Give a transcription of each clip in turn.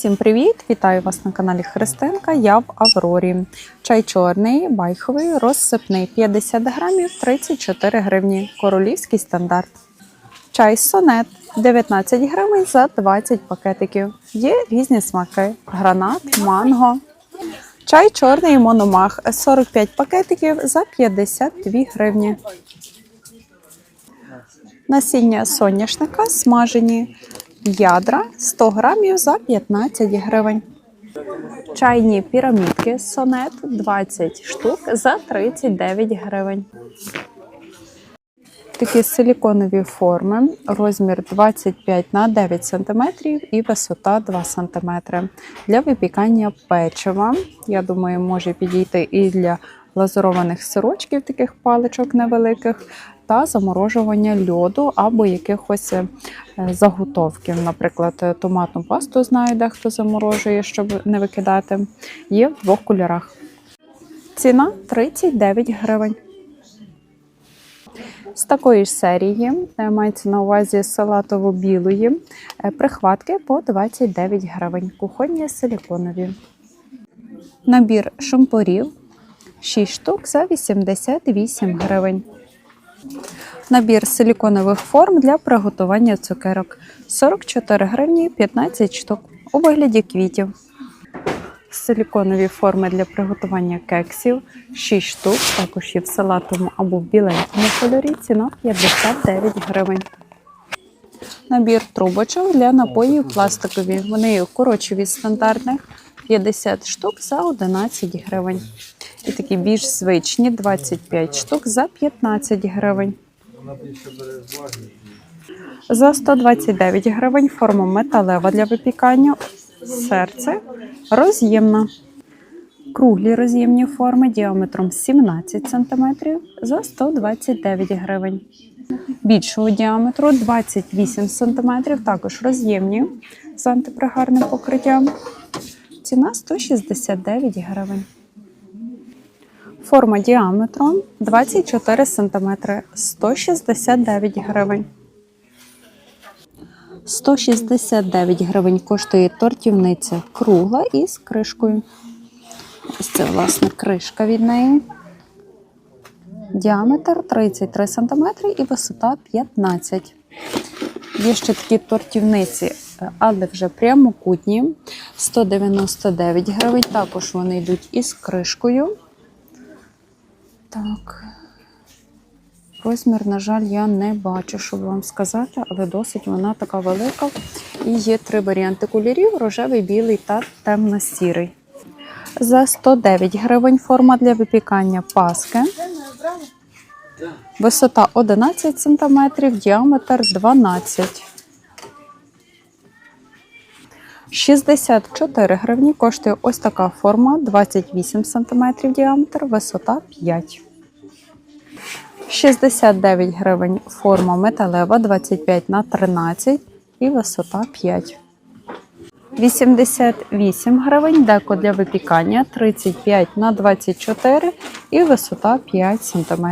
Всім привіт! Вітаю вас на каналі Христинка. Я в Аврорі. Чай чорний, байховий, розсипний 50 грамів 34 гривні. Королівський стандарт. Чай сонет 19 гривень за 20 пакетиків. Є різні смаки: гранат, манго. Чай чорний мономах 45 пакетиків за 52 гривні. Насіння соняшника смажені. Ядра 100 грамів за 15 гривень. Чайні пірамідки сонет 20 штук за 39 гривень. Такі силіконові форми, розмір 25 на 9 см і висота 2 см. Для випікання печива, я думаю, може підійти і для глазурованих сирочків, таких паличок невеликих, та заморожування льоду або якихось е, заготовків. Наприклад, е, томатну пасту знаю, дехто заморожує, щоб не викидати. Є в двох кольорах. Ціна 39 гривень. З такої ж серії е, мається на увазі салатово-білої прихватки по 29 гривень. Кухонні силіконові. Набір шампурів 6 штук за 88 гривень. Набір силіконових форм для приготування цукерок 44 гривні 15 штук у вигляді квітів. Силіконові форми для приготування кексів 6 штук, також є в салатовому або в біленькому кольорі. Ціна 59 гривень. Набір трубочок для напоїв пластикові. Вони коротші від стандартних 50 штук за 11 гривень. І такі більш звичні 25 штук за 15 гривень. За 129 гривень форма металева для випікання, серце роз'ємна. Круглі роз'ємні форми діаметром 17 см за 129 гривень. Більшого діаметру 28 см, також роз'ємні з антипригарним покриттям. Ціна 169 гривень. Форма діаметром 24 см 169 гривень. 169 гривень коштує тортівниця кругла із кришкою. Ось це, власне, кришка від неї. Діаметр 33 см і висота 15 Є ще такі тортівниці, але вже прямокутні. 199 гривень. Також вони йдуть із кришкою. Так. Розмір, на жаль, я не бачу, щоб вам сказати, але досить вона така велика. І є три варіанти кольорів: рожевий, білий та темно-сірий. За 109 гривень форма для випікання паски. Висота 11 см, діаметр 12 64 гривні коштує ось така форма 28 см діаметр, висота 5 69 гривень форма металева 25 на 13 і висота 5. 88 гривень деко для випікання 35 на 24 і висота 5 см.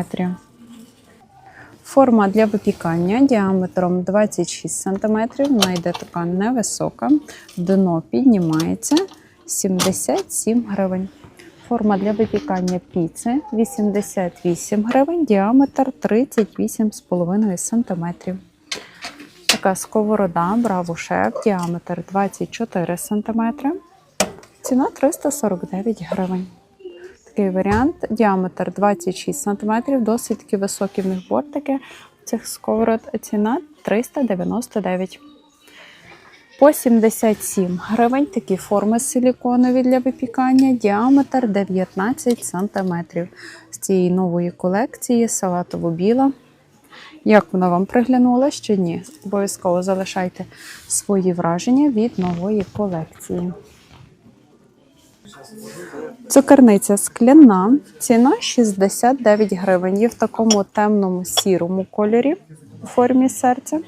Форма для випікання діаметром 26 см, вона йде така невисока, дно піднімається 77 гривень. Форма для випікання піци 88 гривень, діаметр 38,5 см. Така сковорода Браво Шеф, діаметр 24 см. Ціна 349 гривень. Такий варіант, діаметр 26 см, досить таки високі в них бортики цих сковород. Ціна 399 по 77 гривень такі форми силіконові для випікання, діаметр 19 см. З цієї нової колекції салатово-біла. Як вона вам приглянула чи ні? Обов'язково залишайте свої враження від нової колекції. Цукерниця скляна, ціна 69 гривень. Є в такому темному сірому кольорі у формі серця,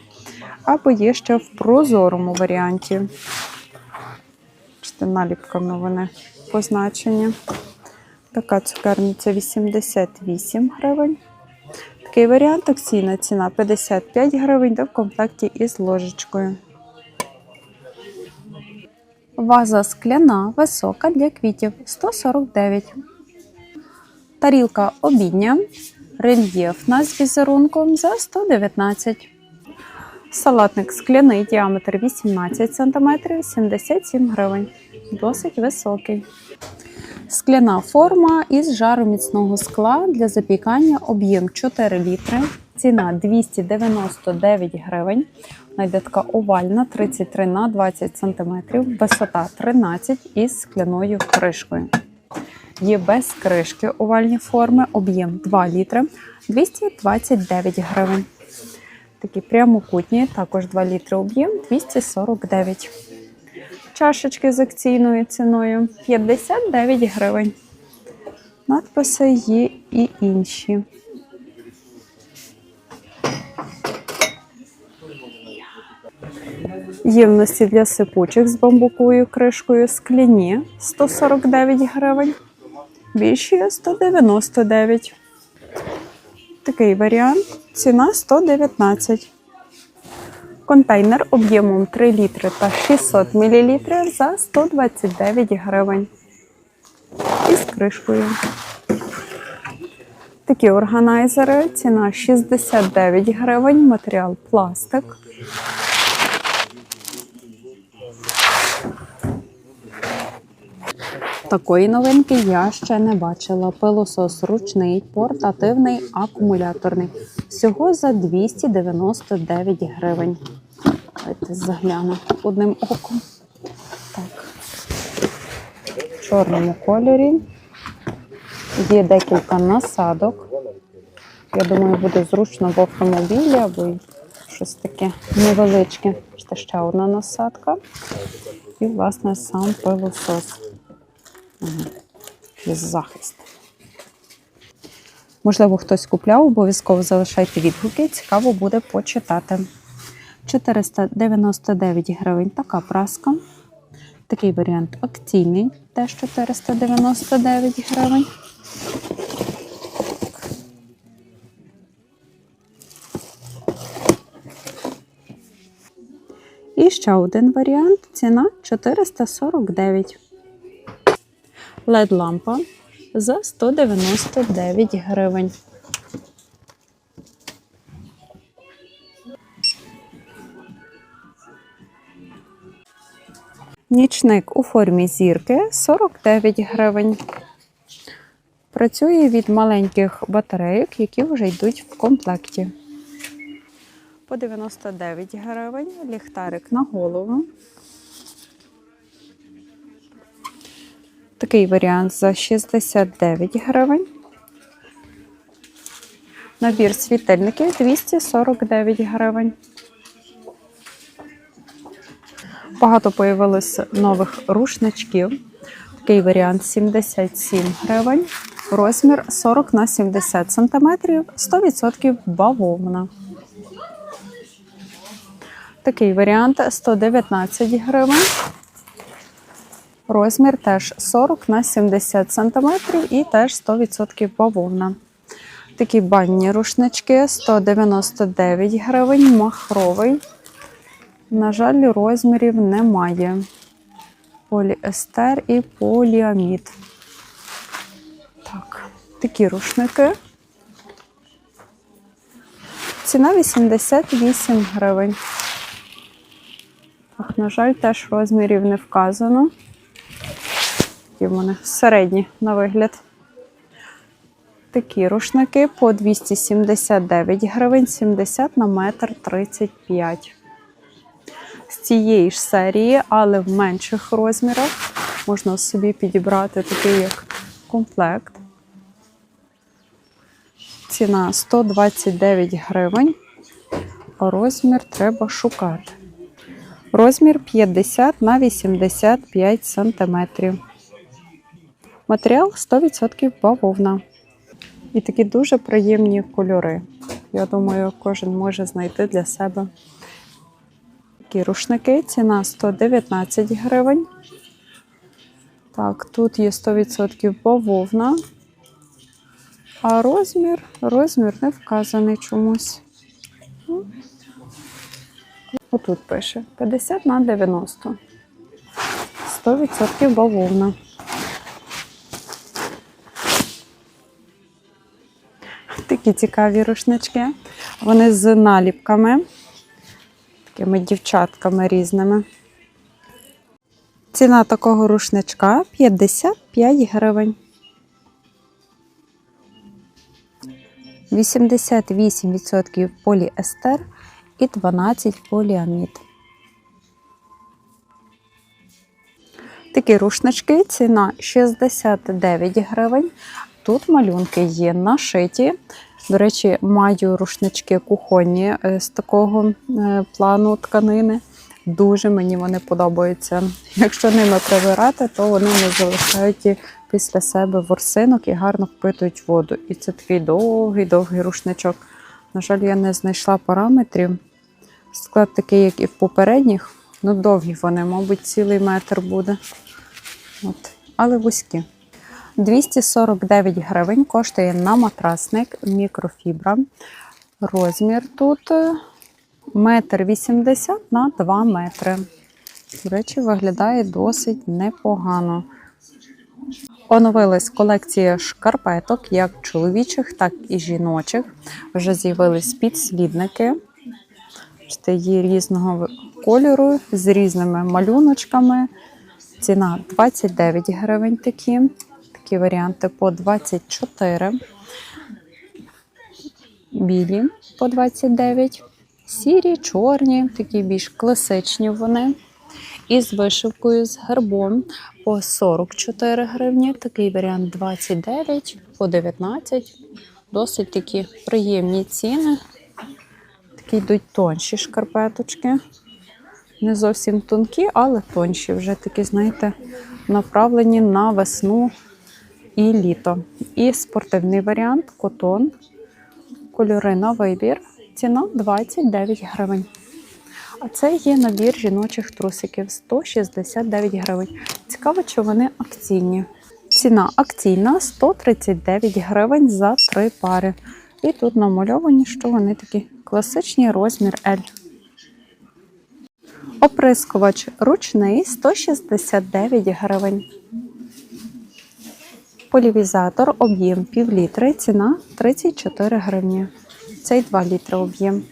або є ще в прозорому варіанті. Бачите, наліпками вони позначені. Така цукерниця 88 гривень. Такий варіант акційна ціна 55 гривень, де в комплекті із ложечкою. Ваза скляна, висока для квітів 149. Тарілка обідня, рельєфна з візерунком за 119. Салатник скляний, діаметр 18 см, 77 гривень. Досить високий. Скляна форма із жароміцного скла для запікання, об'єм 4 літри, ціна 299 гривень. Така овальна 33 на 20 см, висота 13 із скляною кришкою. Є без кришки овальні форми, об'єм 2 літри, 229 гривень. Такі прямокутні, також 2 літри об'єм 249. Чашечки з акційною ціною 59 гривень. Надписи є і інші. Ємності для сипучих з бамбуковою кришкою скляні 149 гривень. Більші 199. Такий варіант. Ціна 119. Контейнер об'ємом 3 літри та 600 мл за 129 гривень. Із кришкою. Такі органайзери. Ціна 69 гривень. Матеріал пластик. Такої новинки я ще не бачила. Пилосос ручний, портативний, акумуляторний. Всього за 299 гривень. Давайте загляну одним оком. Так. В чорному кольорі. Є декілька насадок. Я думаю, буде зручно в автомобілі або щось таке невеличке. Це ще одна насадка. І, власне, сам пилосос. Є захист. Можливо, хтось купляв, обов'язково залишайте відгуки, цікаво буде почитати. 499 гривень така праска. Такий варіант акційний, теж 499 гривень. І ще один варіант. Ціна 449. led лампа за 199 гривень. Нічник у формі зірки 49 гривень. Працює від маленьких батарейок, які вже йдуть в комплекті. По 99 гривень ліхтарик на голову. Такий варіант за 69 гривень. Набір світильників 249 гривень. Багато появилось нових рушничків. Такий варіант 77 гривень. Розмір 40 на 70 см, 100% бавовна. Такий варіант 119 гривень. Розмір теж 40 на 70 см і теж 100% бавовна. Такі банні рушнички 199 гривень, махровий. На жаль, розмірів немає. Поліестер і поліамід. Так, такі рушники. Ціна 88 гривень. Так, на жаль, теж розмірів не вказано. Такі в мене середні на вигляд. Такі рушники по 279 гривень, 70 на метр 35. З цієї ж серії, але в менших розмірах. Можна собі підібрати такий як комплект. Ціна 129 гривень. Розмір треба шукати. Розмір 50 на 85 сантиметрів. Матеріал 100% бавовна. І такі дуже приємні кольори. Я думаю, кожен може знайти для себе такі рушники. Ціна 119 гривень. Так, тут є 100% бавовна. А розмір, розмір не вказаний чомусь. Ну, Отут пише 50 на 90. 100% бавовна. Такі цікаві рушнички. Вони з наліпками, такими дівчатками різними. Ціна такого рушничка 55 гривень. 88% поліестер і 12 поліамід. Такі рушнички, ціна 69 гривень. Тут малюнки є нашиті. До речі, маю рушнички кухонні е, з такого е, плану тканини. Дуже мені вони подобаються. Якщо ними прибирати, то вони не залишають після себе ворсинок і гарно впитують воду. І це такий довгий-довгий рушничок. На жаль, я не знайшла параметрів. Склад такий, як і в попередніх. Ну, довгі вони, мабуть, цілий метр буде. От. Але вузькі. 249 гривень коштує на матрасник мікрофібра. Розмір тут е, метр 80 на 2 метри. До речі, виглядає досить непогано. Оновилась колекція шкарпеток, як чоловічих, так і жіночих. Вже з'явились підслідники. Є різного кольору з різними малюночками. Ціна 29 гривень такі. Такі варіанти по 24. Білі по 29. Сірі, чорні, такі більш класичні вони. І з вишивкою з гербом по 44 гривні. Такий варіант 29 по 19. Досить такі приємні ціни. Такі йдуть тонші шкарпеточки. Не зовсім тонкі, але тонші. Вже такі, знаєте, направлені на весну і літо. І спортивний варіант котон. Кольори на вибір. Ціна 29 гривень. А це є набір жіночих трусиків 169 гривень. Цікаво, чи вони акційні. Ціна акційна 139 гривень за три пари. І тут намальовані, що вони такі класичні розмір L. Оприскувач ручний 169 гривень. Полівізатор об'єм пів літри, ціна 34 гривні. Цей 2 літри об'єм.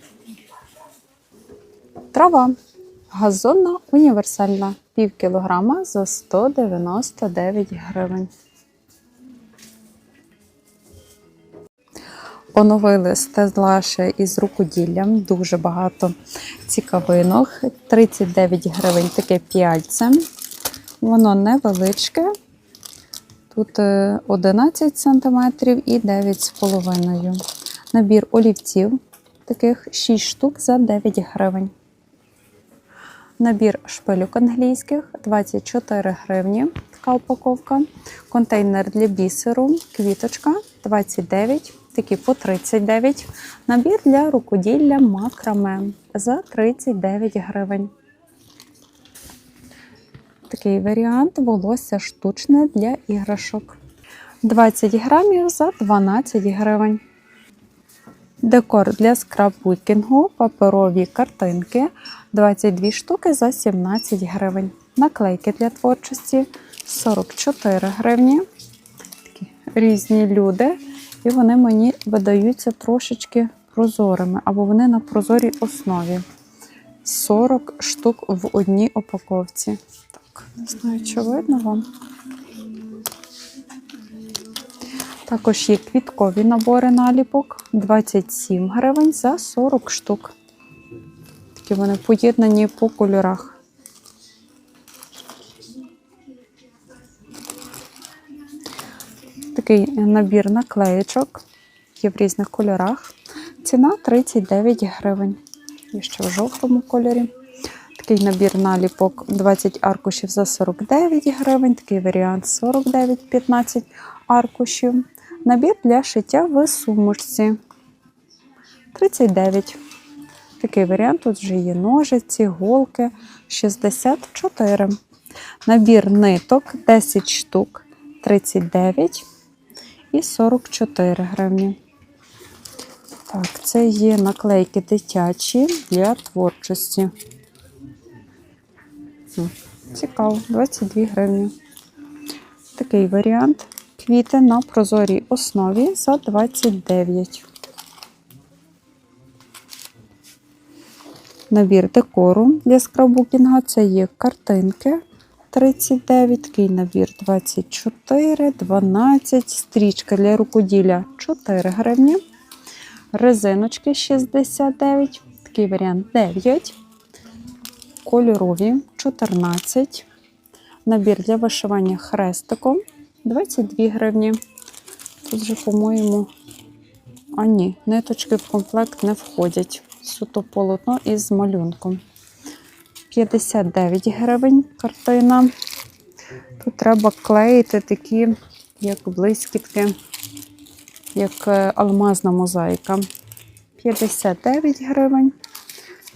Трава. Газонна універсальна. Пів кілограма за 199 гривень. Оновили стелажі із рукоділлям. Дуже багато цікавинок. 39 гривень таке п'яльце. Воно невеличке. Тут е, 11 см і 9,5 Набір олівців, таких 6 штук за 9 гривень. Набір шпилюк англійських 24 гривні. Така упаковка. Контейнер для бісеру, квіточка 29, такі по 39. Набір для рукоділля макраме за 39 гривень. Такий варіант волосся штучне для іграшок. 20 грамів за 12 гривень. Декор для скраббукінгу, паперові картинки 22 штуки за 17 гривень. Наклейки для творчості 44 гривні. Такі різні люди. І вони мені видаються трошечки прозорими, або вони на прозорій основі. 40 штук в одній упаковці. Не знаю, чи видно вам. Також є квіткові набори наліпок 27 гривень за 40 штук. Такі вони поєднані по кольорах. Такий набір наклеєчок є в різних кольорах. Ціна 39 гривень. Є ще в жовтому кольорі. Такий набір наліпок 20 аркушів за 49 гривень. Такий варіант 49-15 аркушів. Набір для шиття в сумочці 39. Такий варіант тут вже є ножиці, голки 64. Набір ниток 10 штук 39 і 44 гривні. Так, це є наклейки дитячі для творчості. Цікаво, 22 гривні. Такий варіант. Квіти на прозорій основі за 29. Набір декору для скраббукінга. Це є картинки 39, такий набір 24, 12, стрічка для рукоділля 4 гривні. Резиночки 69, такий варіант 9. Кольорові 14. Набір для вишивання хрестиком 22 гривні. Тут же, по-моєму, а ні, ниточки в комплект не входять. Суто полотно із малюнком. 59 гривень картина. Тут треба клеїти такі, як блискітки, як е, алмазна мозаїка. 59 гривень.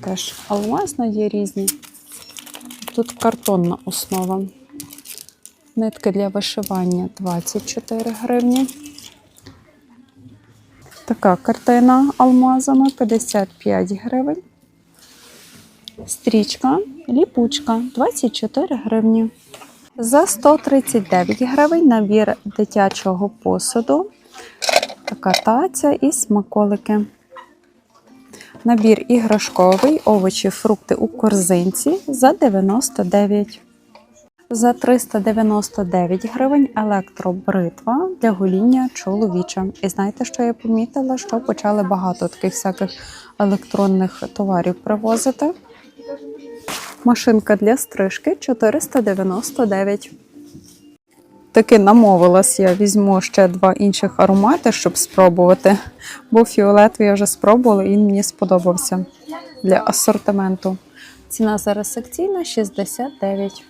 Теж алмазна є різні. Тут картонна основа. Нитки для вишивання 24 гривні. Така картина алмазами 55 гривень. Стрічка, ліпучка 24 гривні. За 139 гривень набір дитячого посуду. Така таця і смаколики. Набір іграшковий, овочі, фрукти у корзинці за 99. За 399 гривень електробритва для гоління чоловіча. І знаєте, що я помітила? Що почали багато таких всяких електронних товарів привозити. Машинка для стрижки 499. Таки намовилась, я візьму ще два інших аромати, щоб спробувати. Бо фіолет я вже спробувала і він мені сподобався для асортименту. Ціна зараз секційна 69.